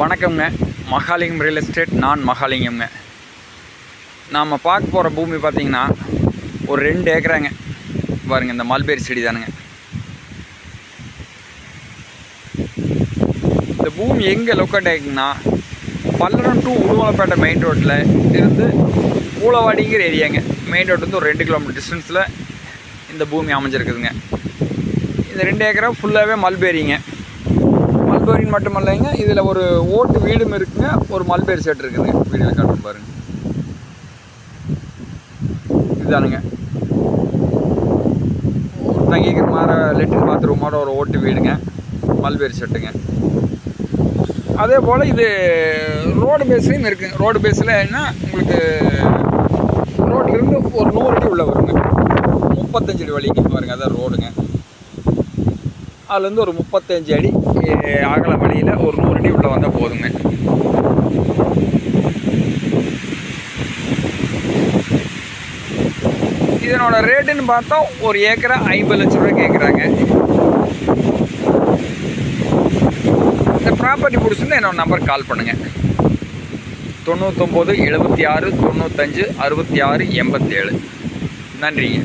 வணக்கம்ங்க. Mahalingam real estate நான் மகாலிங்கம்ங்க. நாம் பார்க்க போகிற பூமி பார்த்தீங்கன்னா ஒரு ரெண்டு ஏக்கராங்க. பாருங்க இந்த மல்பேரி செடி தானுங்க. இந்த பூமி எங்கே லொக்கேட் ஆகிக்குன்னா பல்லடம் டு உடுமலைப்பேட்டை மெயின் ரோட்டில் இருந்து கூலவாடிங்கிற ஏரியாங்க மெயின் ரோட் வந்து ஒரு ரெண்டு கிலோமீட்டர் டிஸ்டன்ஸில் இந்த பூமி அமைஞ்சிருக்குதுங்க. இந்த ரெண்டு ஏக்கரா ஃபுல்லாகவே மல்பேரிங்க மல்பேரின் மட்டும் இல்லைங்க இதில் ஒரு ஓட்டு வீடும் இருக்குங்க ஒரு மல்பேரி செட் இருக்குதுங்க வீடியோவில் காட்டுறேன் பாருங்க. இதுதானுங்க தங்கிக்கிற மாதிரி லெட்டின் பாத்ரூமோட ஒரு ஓட்டு வீடுங்க மல்பேரி செட்டுங்க. அதே போல் இது ரோடு பேஸ்லேயும் இருக்குங்க ரோடு பேஸில் என்ன உங்களுக்கு ரோட்லேருந்து ஒரு நூறு அடி உள்ளே வருங்க. முப்பத்தஞ்சு அடி வழிக்கு பாருங்க அதான் ரோடுங்க. அதுலேருந்து ஒரு முப்பத்தஞ்சு அடி அகல வழியில் ஒரு நூறு அடி உள்ளே வந்தால் போதுங்க இதனோட ரேட்டுன்னு பார்த்தா ஒரு ஏக்கரை ஐம்பது லட்ச ரூபாய் கேட்குறாங்க இந்த ப்ராப்பர்ட்டி பிடிச்சிருந்தா என்னோட நம்பர் கால் பண்ணுங்கள் தொண்ணூத்தொம்பது எழுபத்தி ஆறு தொண்ணூத்தஞ்சு அறுபத்தி ஆறு எண்பத்தேழு. நன்றிங்க.